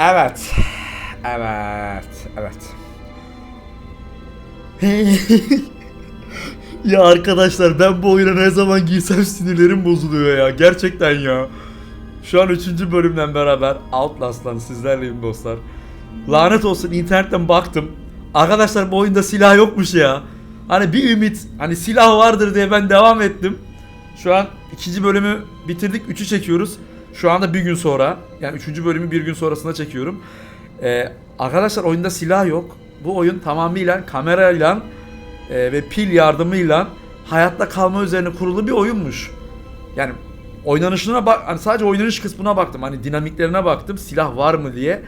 Evet. Evet. Evet. ya arkadaşlar ben bu oyuna ne zaman giysem sinirlerim bozuluyor ya. Gerçekten ya. Şu an 3. bölümden beraber Outlast'tan sizlerleyim dostlar. Lanet olsun internetten baktım. Arkadaşlar bu oyunda silah yokmuş ya. Hani bir ümit, hani silah vardır diye ben devam ettim. Şu an ikinci bölümü bitirdik, 3'ü çekiyoruz. Şu anda bir gün sonra, yani üçüncü bölümü bir gün sonrasında çekiyorum. Ee, arkadaşlar oyunda silah yok. Bu oyun tamamıyla kamerayla e, ve pil yardımıyla hayatta kalma üzerine kurulu bir oyunmuş. Yani oynanışına bak, hani sadece oynanış kısmına baktım. Hani dinamiklerine baktım, silah var mı diye.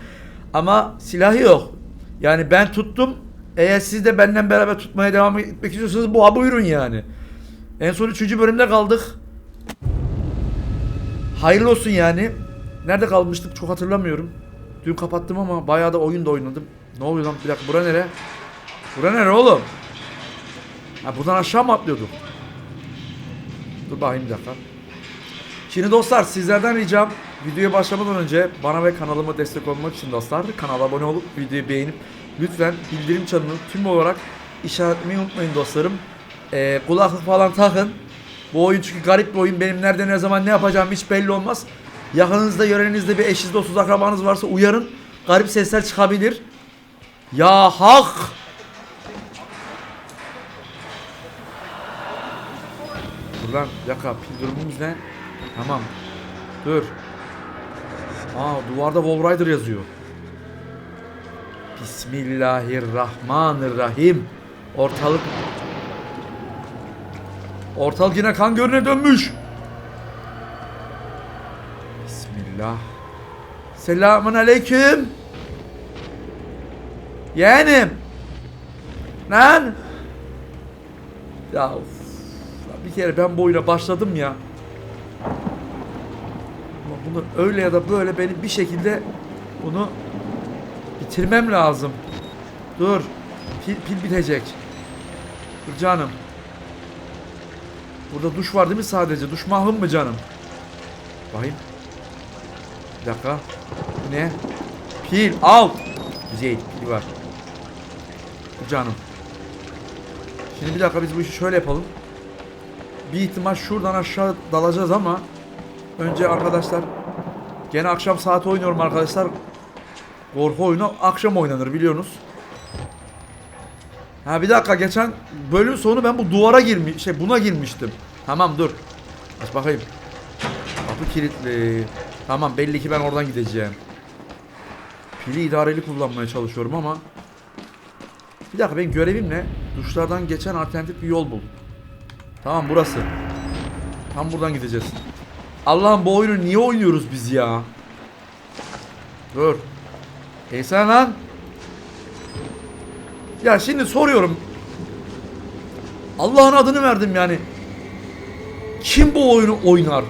Ama silahı yok. Yani ben tuttum. Eğer siz de benden beraber tutmaya devam etmek istiyorsanız bu buyurun yani. En son 3. bölümde kaldık. Hayırlı olsun yani. Nerede kalmıştık çok hatırlamıyorum. Dün kapattım ama bayağı da oyun da oynadım. Ne oluyor lan bir dakika bura nere? Bura nere oğlum? Ha buradan aşağı mı atlıyorduk? Dur bakayım bir dakika. Şimdi dostlar sizlerden ricam videoya başlamadan önce bana ve kanalıma destek olmak için dostlar kanala abone olup videoyu beğenip lütfen bildirim çanını tüm olarak işaretlemeyi unutmayın dostlarım. Ee, kulaklık falan takın. Bu oyun çünkü garip bir oyun. Benim nerede ne zaman ne yapacağım hiç belli olmaz. Yakınınızda, yörenizde bir eşiniz, dostunuz, akrabanız varsa uyarın. Garip sesler çıkabilir. Ya hak! Bir dakika pil durumumuz ne? Tamam. Dur. Aa duvarda Wall Rider yazıyor. Bismillahirrahmanirrahim. Ortalık Ortalık yine kan gölüne dönmüş. Bismillah. Selamun aleyküm. Yeğenim. Lan. Ya of. Bir kere ben bu oyuna başladım ya. Ama bunu öyle ya da böyle benim bir şekilde bunu bitirmem lazım. Dur. Pil, pil bitecek. Dur canım. Burada duş var değil mi sadece? Duş mahrum mu canım? Bakayım. Bir dakika. Bu ne? Pil al. Güzel pil var. Bu canım. Şimdi bir dakika biz bu işi şöyle yapalım. Bir ihtimal şuradan aşağı dalacağız ama önce arkadaşlar gene akşam saati oynuyorum arkadaşlar. Korku oyunu akşam oynanır biliyorsunuz. Ha bir dakika geçen bölüm sonu ben bu duvara girmiş şey buna girmiştim. Tamam dur. Aç bakayım. Kapı kilitli. Tamam belli ki ben oradan gideceğim. Pili idareli kullanmaya çalışıyorum ama bir dakika benim görevim ne? Duşlardan geçen alternatif bir yol bul. Tamam burası. Tam buradan gideceğiz. Allah'ım bu oyunu niye oynuyoruz biz ya? Dur. Ey sen lan. Ya şimdi soruyorum. Allah'ın adını verdim yani. Kim bu oyunu oynar?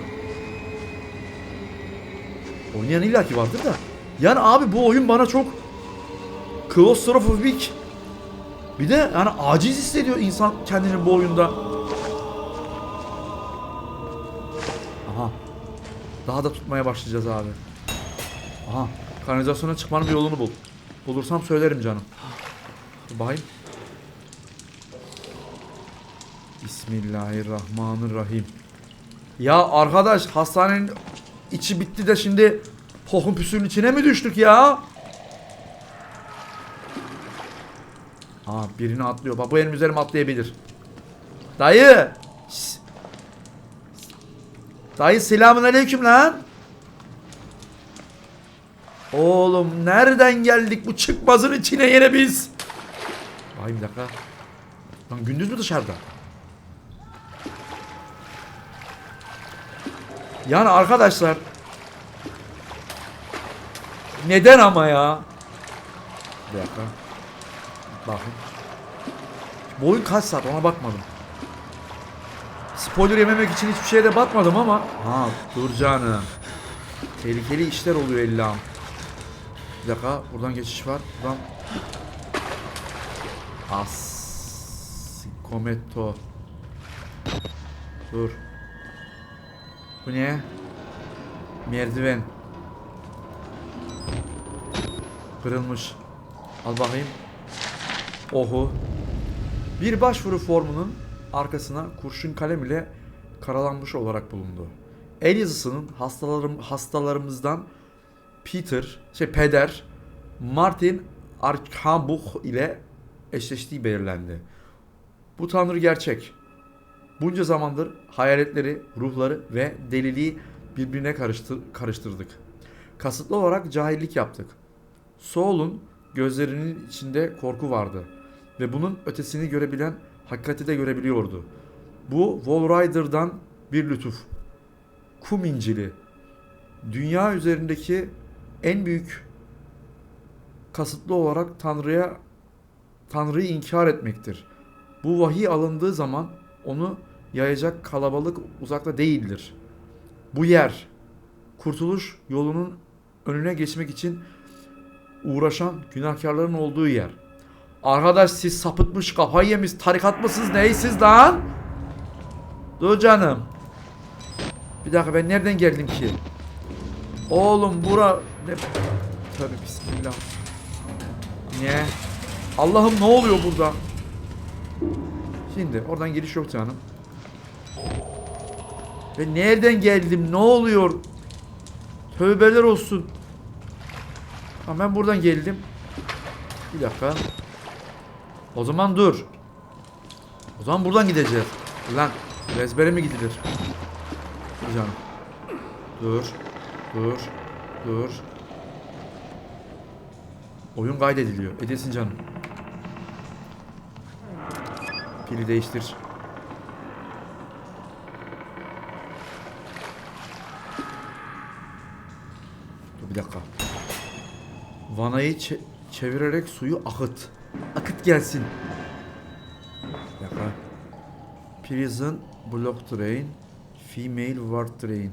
Oynayan illaki vardır da. Yani abi bu oyun bana çok klostrofobik. Bir de yani aciz hissediyor insan kendini bu oyunda. Aha. Daha da tutmaya başlayacağız abi. Aha. Kanalizasyona çıkmanın bir yolunu bul. Bulursam söylerim canım. Bakayım. Bismillahirrahmanirrahim. Ya arkadaş hastanenin içi bitti de şimdi pohun püsünün içine mi düştük ya? Aa birini atlıyor. Bak bu benim üzerime atlayabilir. Dayı. Dayı selamun aleyküm lan. Oğlum nereden geldik bu çıkmazın içine yine biz? Vay bir dakika. Lan gündüz mü dışarıda? Yani arkadaşlar neden ama ya? Bir dakika. Bakın. Bu oyun kaç saat ona bakmadım. Spoiler yememek için hiçbir şeye de bakmadım ama. Ha dur canım. Tehlikeli işler oluyor ellam. Bir dakika buradan geçiş var. Buradan. As. Kometo. Dur. Bu ne? Merdiven. Kırılmış. Al bakayım. Ohu. Bir başvuru formunun arkasına kurşun kalem ile karalanmış olarak bulundu. El yazısının hastalarım, hastalarımızdan Peter, şey peder Martin Arkambuch ile eşleştiği belirlendi. Bu tanrı gerçek. Bunca zamandır hayaletleri, ruhları ve deliliği birbirine karıştır, karıştırdık. Kasıtlı olarak cahillik yaptık. Saul'un gözlerinin içinde korku vardı ve bunun ötesini görebilen hakikati de görebiliyordu. Bu Wall bir lütuf. Kum İncili. Dünya üzerindeki en büyük kasıtlı olarak Tanrı'ya Tanrı'yı inkar etmektir. Bu vahiy alındığı zaman onu yayacak kalabalık uzakta değildir. Bu yer kurtuluş yolunun önüne geçmek için uğraşan günahkarların olduğu yer. Arkadaş siz sapıtmış kafayı yemiş tarikat mısınız neysiz lan? Dur canım. Bir dakika ben nereden geldim ki? Oğlum bura ne? Tabi bismillah. Ne? Allah'ım ne oluyor burada? Şimdi oradan giriş yok canım. Ben nereden geldim? Ne oluyor? Tövbeler olsun. Ha ben buradan geldim. Bir dakika. O zaman dur. O zaman buradan gideceğiz. Lan ezbere mi gidilir? Dur canım. Dur. Dur. Dur. Oyun kaydediliyor. Edilsin canım. Pili değiştir. Dur bir dakika. Vanayı çe- çevirerek suyu akıt. Akıt gelsin. Bir dakika. Prison Block Train Female Ward Train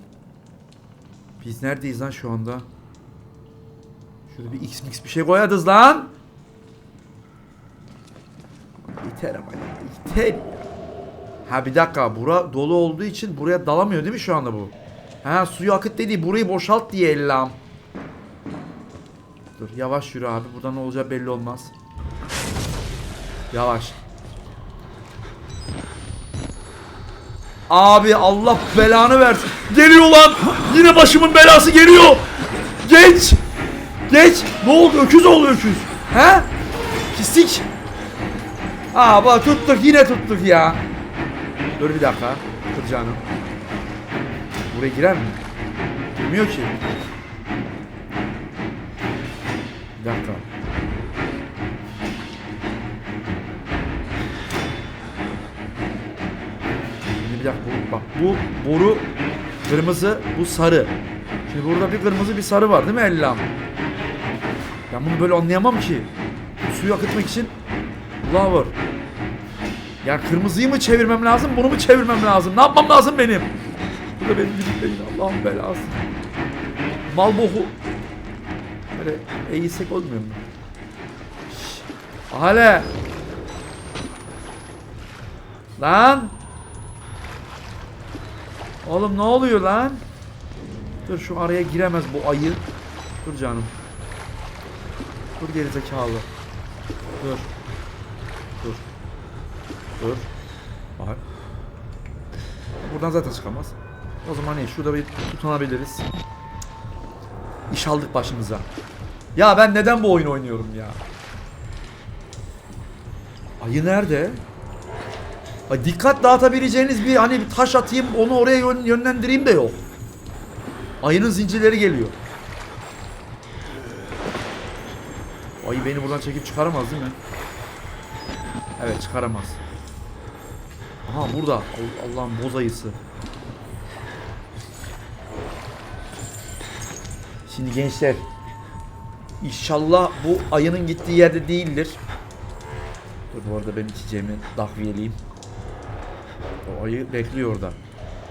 Biz neredeyiz lan şu anda? Şurada bir x mix bir şey koyarız lan. Yeter ama yeter. Ha bir dakika bura dolu olduğu için buraya dalamıyor değil mi şu anda bu? Ha suyu akıt dedi burayı boşalt diye ellam. Dur yavaş yürü abi burada ne olacağı belli olmaz. Yavaş. Abi Allah belanı versin. Geliyor lan. Yine başımın belası geliyor. Geç. Geç. Ne oldu? Öküz oldu öküz. He? Pislik. Aa bak tuttuk yine tuttuk ya. Dur bir dakika. Dur canım. Buraya girer mi? Girmiyor ki. Bir dakika. Şimdi bir dakika bak bu boru kırmızı bu sarı. Şimdi burada bir kırmızı bir sarı var değil mi Ellam? Ben bunu böyle anlayamam ki. Suyu akıtmak için Flower. Ya kırmızıyı mı çevirmem lazım, bunu mu çevirmem lazım? Ne yapmam lazım benim? Bu da benim gibi değil. Allah'ın belası. Mal boku. Böyle eğilsek olmuyor mu? Hale. Lan. Oğlum ne oluyor lan? Dur şu araya giremez bu ayı. Dur canım. Dur gerizekalı. Dur. Dur. Bak. Buradan zaten çıkamaz. O zaman ne? Şurada bir tutunabiliriz. İş aldık başımıza. Ya ben neden bu oyun oynuyorum ya? Ayı nerede? Ay dikkat dağıtabileceğiniz bir hani bir taş atayım onu oraya yön- yönlendireyim de yok. Ayının zincirleri geliyor. Ayı beni buradan çekip çıkaramaz değil mi? Evet çıkaramaz. Aha burada. Al- Allah'ın boz ayısı. Şimdi gençler. İnşallah bu ayının gittiği yerde değildir. Dur bu arada ben içeceğimi takviyeleyeyim. O ayı bekliyor orada.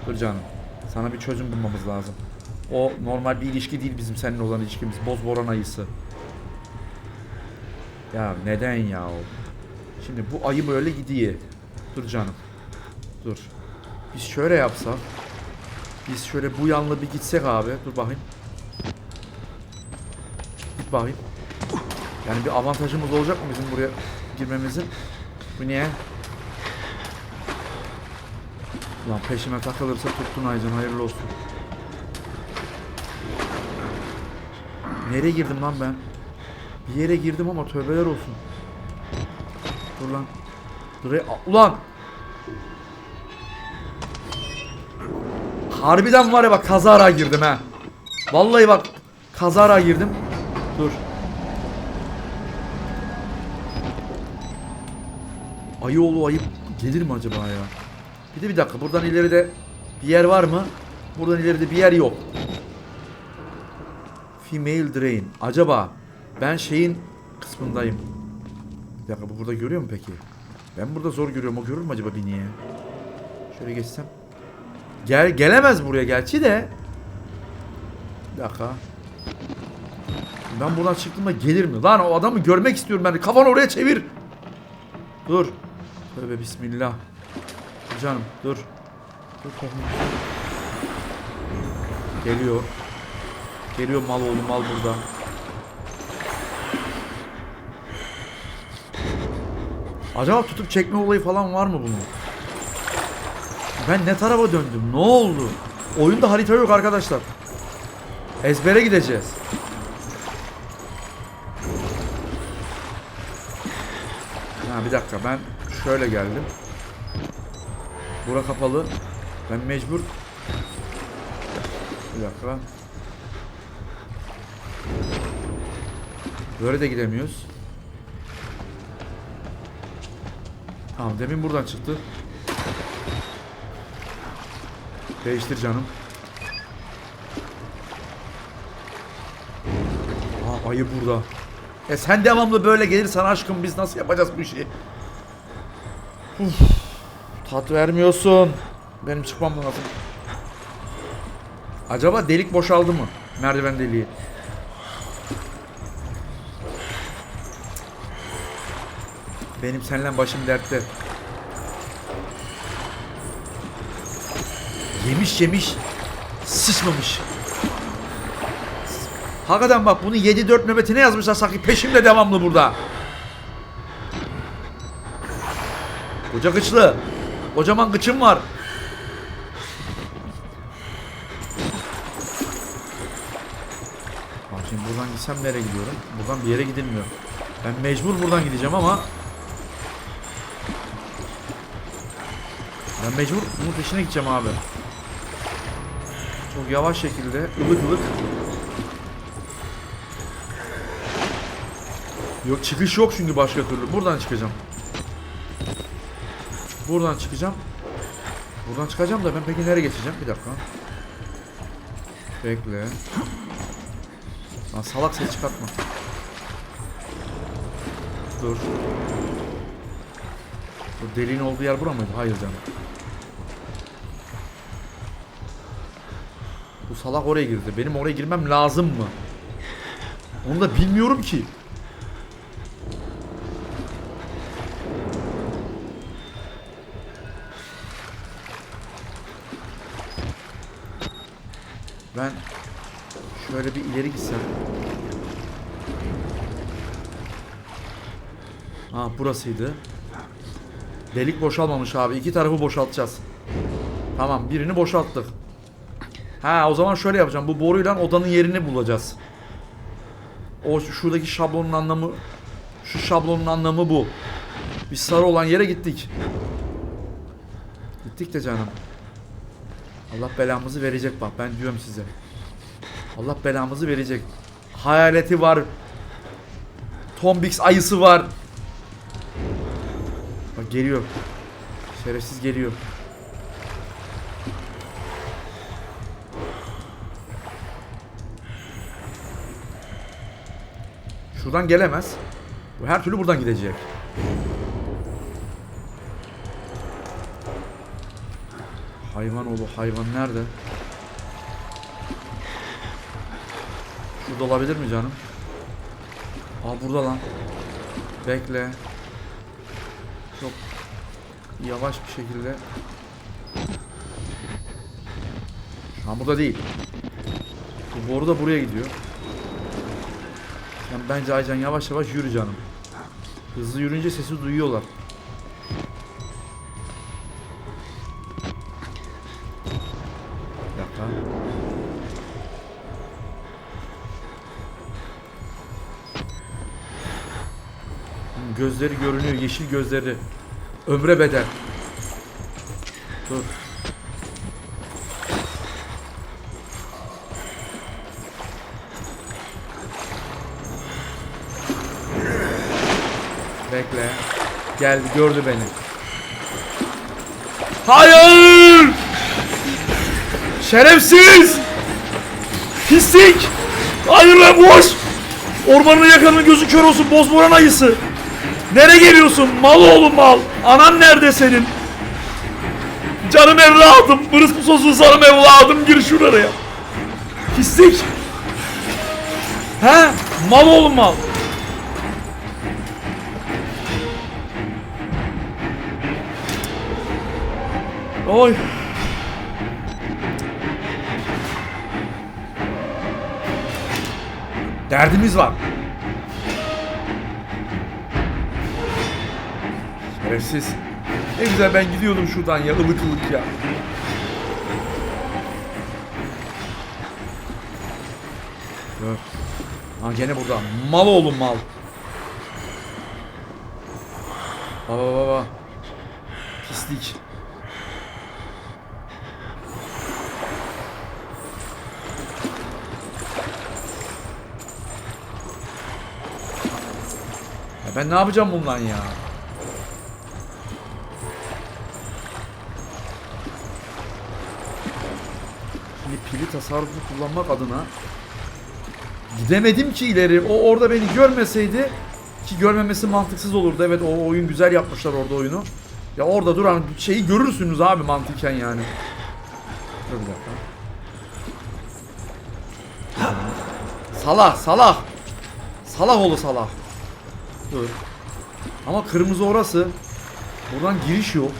Dur canım. Sana bir çözüm bulmamız lazım. O normal bir ilişki değil bizim seninle olan ilişkimiz. Boz boran ayısı. Ya neden ya o? Şimdi bu ayı böyle gidiyor. Dur canım. Dur. Biz şöyle yapsak. Biz şöyle bu yanlı bir gitsek abi. Dur bakayım. Git bakayım. Yani bir avantajımız olacak mı bizim buraya girmemizin? Bu niye? Ulan peşime takılırsa tuttun Aycan hayırlı olsun. Nereye girdim lan ben? Bir yere girdim ama tövbeler olsun. Dur lan. Dur ulan. Harbiden var ya bak kazara girdim ha. Vallahi bak kazara girdim. Dur. Ayı oğlu ayıp gelir mi acaba ya? Bir de bir dakika buradan ileride bir yer var mı? Buradan ileride bir yer yok. Female drain. Acaba ben şeyin kısmındayım. Bir dakika bu burada görüyor mu peki? Ben burada zor görüyorum. O görür mü acaba beni ya? Şöyle geçsem. Gel gelemez buraya gerçi de. Bir dakika. Ben buradan çıktığımda gelir mi? Lan o adamı görmek istiyorum ben. Kafanı oraya çevir. Dur. Tövbe bismillah. Canım dur. Dur tohum. Geliyor. Geliyor mal oğlum mal burada. Acaba tutup çekme olayı falan var mı bunun? Ben ne tarafa döndüm? Ne oldu? Oyunda harita yok arkadaşlar. Ezbere gideceğiz. Ha bir dakika ben şöyle geldim. Bura kapalı. Ben mecbur. Bir dakika. Böyle de gidemiyoruz. Tamam demin buradan çıktı. Değiştir canım. Aa ayı burada. E sen devamlı böyle gelirsen aşkım biz nasıl yapacağız bu işi? Uf, tat vermiyorsun. Benim çıkmam lazım. Acaba delik boşaldı mı? Merdiven deliği. Benim seninle başım dertte. Yemiş yemiş. Sıçmamış. Hakikaten bak bunu 7-4 nöbetine yazmışlar sanki peşimde devamlı burada. Koca kıçlı. Kocaman kıçım var. Bak şimdi buradan gitsem nereye gidiyorum? Buradan bir yere gidilmiyor. Ben mecbur buradan gideceğim ama Ben mecbur bunun peşine gideceğim abi. Çok yavaş şekilde ılık ılık. Yok çıkış yok çünkü başka türlü. Buradan çıkacağım. Buradan çıkacağım. Buradan çıkacağım da ben peki nereye geçeceğim? Bir dakika. Bekle. Lan salak ses çıkartma. Dur. Bu deliğin olduğu yer bura mıydı? Hayır canım. Salak oraya girdi. Benim oraya girmem lazım mı? Onu da bilmiyorum ki. Ben şöyle bir ileri gitsem. Ha burasıydı. Delik boşalmamış abi. İki tarafı boşaltacağız. Tamam birini boşalttık. Ha o zaman şöyle yapacağım. Bu boruyla odanın yerini bulacağız. O şu- şuradaki şablonun anlamı şu şablonun anlamı bu. Biz sarı olan yere gittik. Gittik de canım. Allah belamızı verecek bak ben diyorum size. Allah belamızı verecek. Hayaleti var. Tombix ayısı var. Bak geliyor. Şerefsiz geliyor. Şuradan gelemez. Bu her türlü buradan gidecek. Hayvan oğlu hayvan nerede? Şurada olabilir mi canım? Aa burada lan. Bekle. Çok yavaş bir şekilde. An burada değil. Bu boru da buraya gidiyor. Yani bence Aycan yavaş yavaş yürü canım. Hızlı yürünce sesi duyuyorlar. Bir Gözleri görünüyor, yeşil gözleri. Ömre bedel. Dur. Geldi, gördü beni. Hayır! Şerefsiz! Pislik! Hayır lan boş! Ormanın yakanın gözü kör olsun bozmoran ayısı! Nereye geliyorsun? Mal oğlum mal! Anan nerede senin? Canım evladım! Bırıs bu sosuz sanım evladım! Gir şuraya! Pislik! He? Mal oğlum mal! Oy! Derdimiz var. Şerefsiz. Ne güzel ben gidiyordum şuradan ya ılık ılık ya. Dur. Ha gene burada. Mal oğlum mal. Baba baba. Pislik. Ben ne yapacağım bundan ya? Şimdi pili tasarruflu kullanmak adına gidemedim ki ileri. O orada beni görmeseydi ki görmemesi mantıksız olurdu. Evet o oyun güzel yapmışlar orada oyunu. Ya orada duran şeyi görürsünüz abi mantıken yani. Dur bir dakika. Salah, Salah. Salah oğlu Salah. Dur. Ama kırmızı orası. Buradan giriş yok.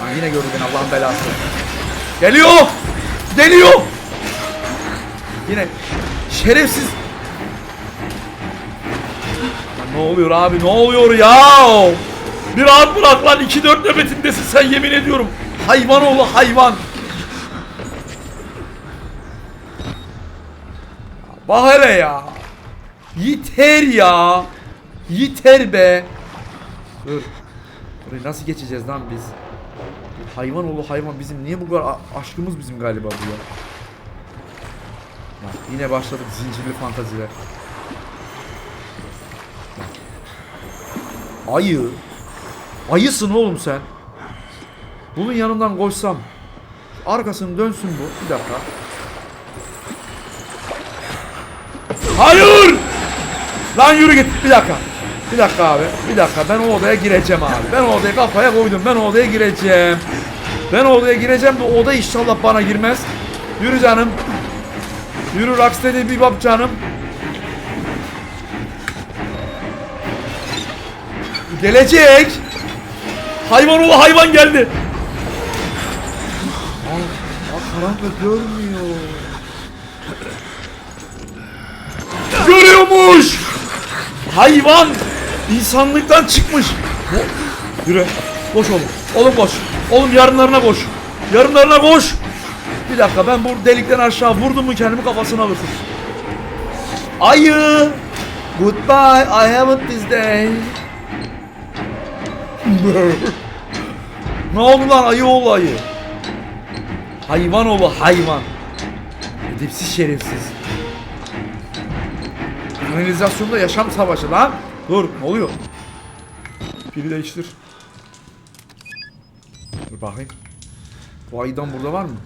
Ha, yine gördü beni Allah'ın belası. Geliyor! Geliyor! Yine şerefsiz. Ne oluyor abi? Ne oluyor ya? Bir rahat bırak lan. 2-4 nöbetindesin sen yemin ediyorum. Hayvan oğlu hayvan. Bak hele ya. Yeter ya. Yeter be. Dur. Burayı nasıl geçeceğiz lan biz? Hayvan oğlu hayvan bizim niye bu kadar aşkımız bizim galiba bu ya. Bak, yine başladık zincirli fantaziler. Ayı. Ayısın oğlum sen. Bunun yanından koşsam. Arkasını dönsün bu. Bir dakika. Hayır! Lan yürü git. Bir dakika. Bir dakika abi. Bir dakika. Ben o odaya gireceğim abi. Ben o odaya kafaya koydum. Ben o odaya gireceğim. Ben o odaya gireceğim de o oda inşallah bana girmez. Yürü canım. Yürü Rocksteady bir bab canım. Gelecek. Hayvan oğlu hayvan geldi. Aa, karanlık görmüyor. Görüyormuş. Hayvan insanlıktan çıkmış. Yürü. Koş oğlum. Oğlum koş. Oğlum yarınlarına koş. Yarınlarına koş. Bir dakika ben bu delikten aşağı vurdum mu kendimi kafasına alırsın. Ayı. Goodbye. I haven't this day. ne oldu lan ayı oğlu ayı? Hayvan oğlu hayvan. Edepsiz şerefsiz. Kanalizasyonda yaşam savaşı lan. Dur ne oluyor? Pili değiştir. Dur bakayım. Bu ayıdan burada var mı?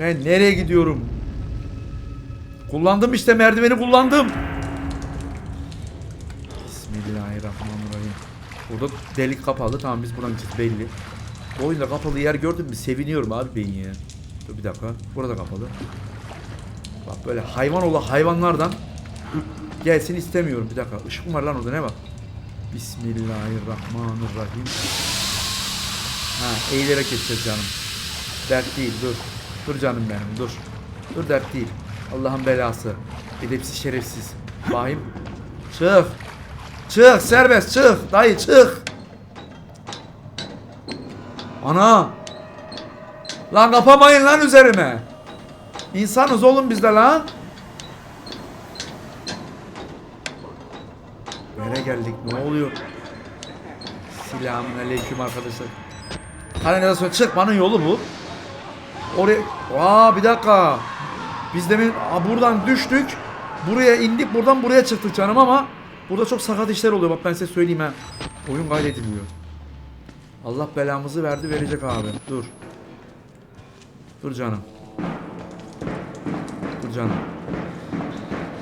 Ben nereye gidiyorum? Kullandım işte merdiveni kullandım. Bismillahirrahmanirrahim. Burada delik kapalı. Tamam biz buradan gideceğiz belli. Bu oyunda kapalı yer gördüm mü seviniyorum abi ben ya. Dur bir dakika. Burada kapalı. Bak böyle hayvan ola hayvanlardan gelsin istemiyorum. Bir dakika. Işık mı var lan orada ne var? Bismillahirrahmanirrahim. Ha eğilerek geçeceğiz canım. Dert değil dur. Dur canım benim dur. Dur dert değil. Allah'ın belası. Edepsiz şerefsiz. Bahim. Çık. Çık serbest çık. Dayı çık. Ana. Lan kapamayın lan üzerime. İnsanız oğlum biz de lan. Nereye geldik? Ne oluyor? Selamun aleyküm arkadaşlar. Kanalizasyon çıkmanın yolu bu. Oraya... Aa bir dakika. Biz demin Aa, buradan düştük. Buraya indik buradan buraya çıktık canım ama burada çok sakat işler oluyor bak ben size söyleyeyim ha. Oyun kaydediliyor. Allah belamızı verdi verecek abi. Dur. Dur canım. Canım.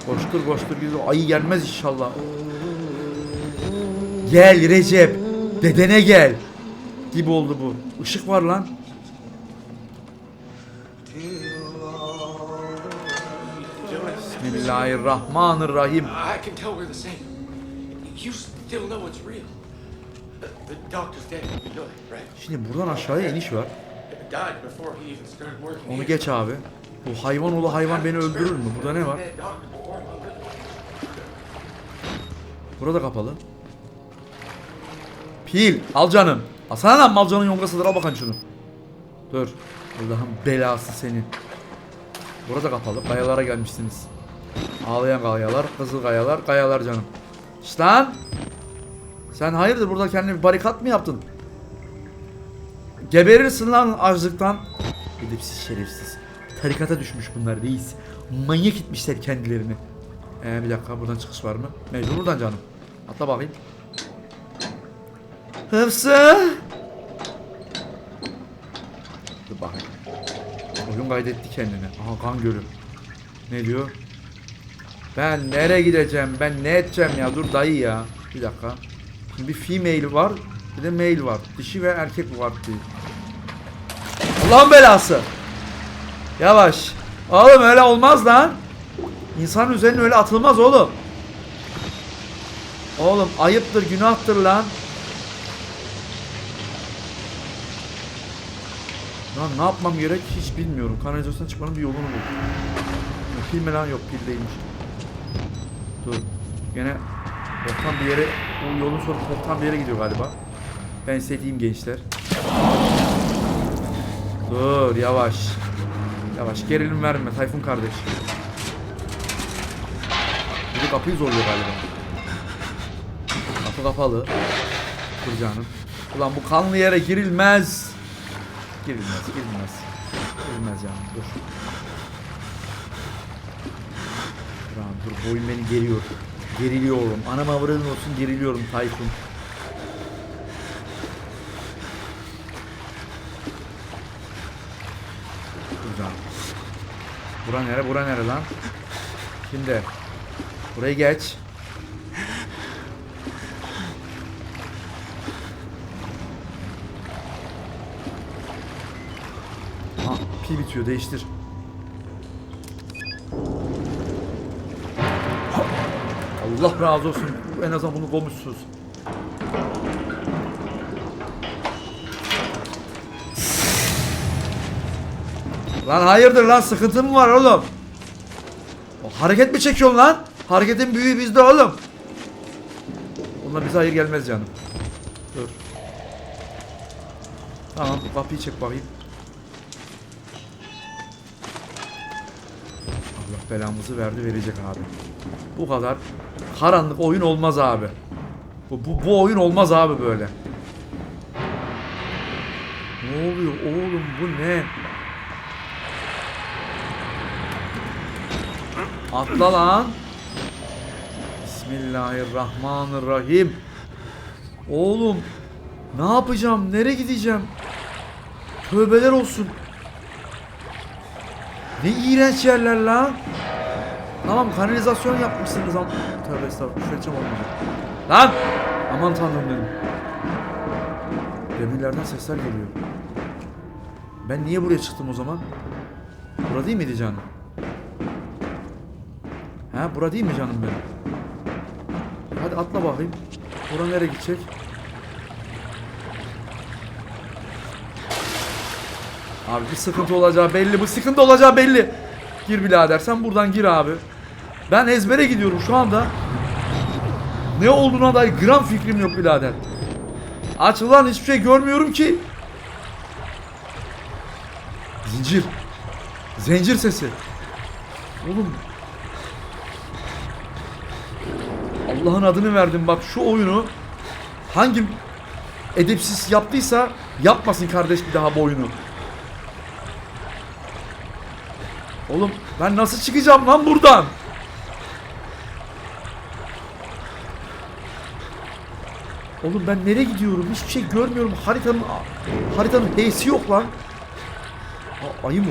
Koştur koştur o ayı gelmez inşallah. Gel Recep. Dedene gel. Gibi oldu bu. Işık var lan. Bismillahirrahmanirrahim. Can? Şimdi buradan aşağıya iniş var. Onu geç abi. Bu hayvan oğlu hayvan beni öldürür mü? Burada ne var? Burada kapalı. Pil. Al canım. Alsana lan malcanın yongasıdır al bakalım şunu. Dur. Allah'ın belası seni. Burada kapalı. Kayalara gelmişsiniz. Ağlayan kayalar, kızıl kayalar, kayalar canım. İşte. Sen hayırdır burada kendine bir barikat mı yaptın? Geberirsin lan açlıktan. Edepsiz şerefsiz. Tarikata düşmüş bunlar reis. Manyak etmişler kendilerini. Ee, bir dakika buradan çıkış var mı? Mecbur buradan canım. Atla bakayım. Hıfzı. Dur bakayım. Oyun kaydetti kendini. Aha kan gölü. Ne diyor? Ben nereye gideceğim? Ben ne edeceğim ya? Dur dayı ya. Bir dakika. Şimdi bir female var. Bir de male var. Dişi ve erkek var diyor. Allah'ın belası. Yavaş. Oğlum öyle olmaz lan. İnsanın üzerine öyle atılmaz oğlum. Oğlum ayıptır, günahtır lan. Lan ne yapmam gerek hiç bilmiyorum. Kanalizasyondan çıkmanın bir yolunu bul. Pil mi lan? Yok pil değilmiş. Dur. Gene boktan bir yere, bu yolun sonu boktan bir yere gidiyor galiba. Ben size gençler. Dur yavaş. Yavaş gerilim verme Tayfun kardeş. Biri kapıyı zorluyor galiba. Kapı kapalı. Dur. Ulan bu kanlı yere girilmez. Girilmez, girilmez. Girilmez canım, dur. Dur dur boyun beni geriyor. Geriliyorum. Anam avradın olsun geriliyorum Tayfun. Canım. Bura nere, bura nere lan? Şimdi. Burayı geç. Ha, pil bitiyor, değiştir. Allah razı olsun. En azından bunu bulmuşsunuz. Lan hayırdır lan sıkıntı mı var oğlum? O hareket mi çekiyorsun lan? Hareketin büyüğü bizde oğlum. Onunla bize hayır gelmez canım. Dur. Tamam kapıyı çek bakayım. Allah belamızı verdi verecek abi. Bu kadar karanlık oyun olmaz abi. Bu, bu, bu oyun olmaz abi böyle. Ne oluyor oğlum bu ne? Atla lan. Bismillahirrahmanirrahim. Oğlum ne yapacağım? Nereye gideceğim? Tövbeler olsun. Ne iğrenç yerler lan. Tamam kanalizasyon yapmışsınız ama tövbe estağfurullah olmayacak. Lan! Aman tanrım dedim. Demirlerden sesler geliyor. Ben niye buraya çıktım o zaman? Bura değil miydi canım? Ha bura değil mi canım benim? Hadi atla bakayım. Bura nereye gidecek? Abi bir sıkıntı olacağı belli. Bu sıkıntı olacağı belli. Gir birader sen buradan gir abi. Ben ezbere gidiyorum şu anda. Ne olduğuna dair gram fikrim yok birader. Aç ulan hiçbir şey görmüyorum ki. Zincir. Zincir sesi. Oğlum. Allah'ın adını verdim bak şu oyunu hangi edepsiz yaptıysa yapmasın kardeş bir daha bu oyunu. Oğlum ben nasıl çıkacağım lan buradan? Oğlum ben nereye gidiyorum? Hiçbir şey görmüyorum. Haritanın haritanın H'si yok lan. Aa, ayı mı?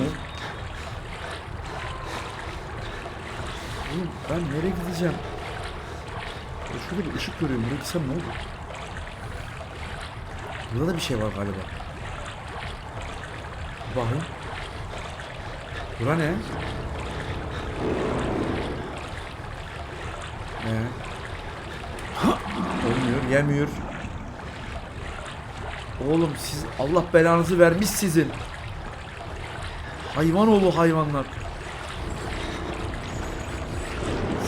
Oğlum ben nereye gideceğim? Şurada bir ışık görüyorum. Buraya gitsem ne olur? Burada da bir şey var galiba. Bakayım. Bura ne? Ne? Olmuyor, yemiyor. Oğlum siz Allah belanızı vermiş sizin. Hayvan oğlu hayvanlar.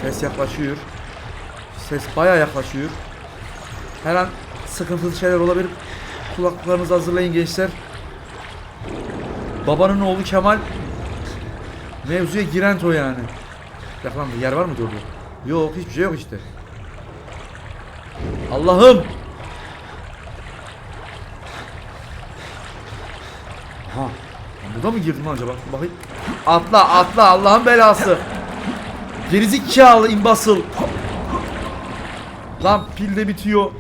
Ses yaklaşıyor. Ses baya yaklaşıyor. Her an sıkıntılı şeyler olabilir. Kulaklarınızı hazırlayın gençler. Babanın oğlu Kemal mevzuya giren o yani. Yaklan yer var mı orada? Yok hiçbir şey yok işte. Allah'ım. Ha. Burada mı girdim acaba? Bakayım. Atla atla Allah'ın belası. Gerizekalı imbasıl. Lan pil de bitiyor.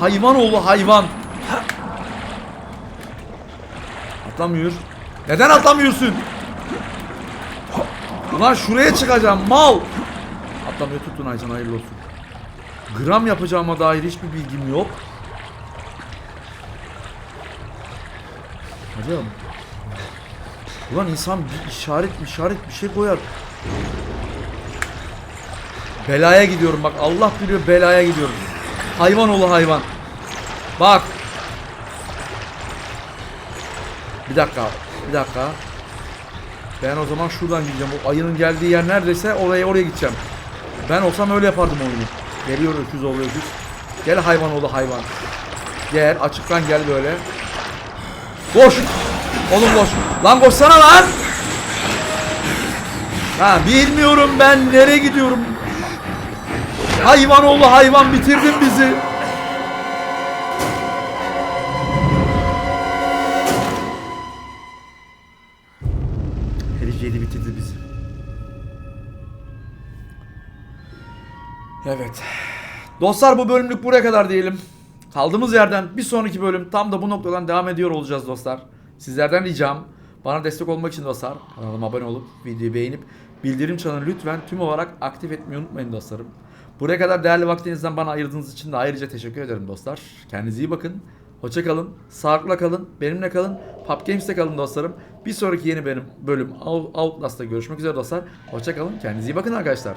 Hayvan oğlu hayvan. Atlamıyor. Neden atlamıyorsun? Ulan şuraya çıkacağım mal. Atlamıyor tutun Aycan hayırlı olsun. Gram yapacağıma dair hiçbir bilgim yok. Hocam. Ulan insan bir işaret işaret bir şey koyar. Belaya gidiyorum bak Allah biliyor belaya gidiyorum. Hayvan oğlu hayvan. Bak. Bir dakika. Bir dakika. Ben o zaman şuradan gideceğim. O ayının geldiği yer neredeyse oraya oraya gideceğim. Ben olsam öyle yapardım oyunu. Geliyor öküz oğlu öküz. Gel hayvan oğlu hayvan. Gel açıktan gel böyle. Koş. Oğlum koş. Lan koşsana lan. Ha bilmiyorum ben nereye gidiyorum. Hayvan oğlu hayvan bitirdin bizi. Herif yedi bitirdi bizi. Evet. Dostlar bu bölümlük buraya kadar diyelim. Kaldığımız yerden bir sonraki bölüm tam da bu noktadan devam ediyor olacağız dostlar. Sizlerden ricam bana destek olmak için dostlar kanalıma abone olup videoyu beğenip bildirim çanını lütfen tüm olarak aktif etmeyi unutmayın dostlarım. Buraya kadar değerli vaktinizden bana ayırdığınız için de ayrıca teşekkür ederim dostlar. Kendinize iyi bakın. Hoşça kalın. Sağlıkla kalın. Benimle kalın. Pub Games'te kalın dostlarım. Bir sonraki yeni benim bölüm Outlast'ta görüşmek üzere dostlar. Hoşça kalın. Kendinize iyi bakın arkadaşlar.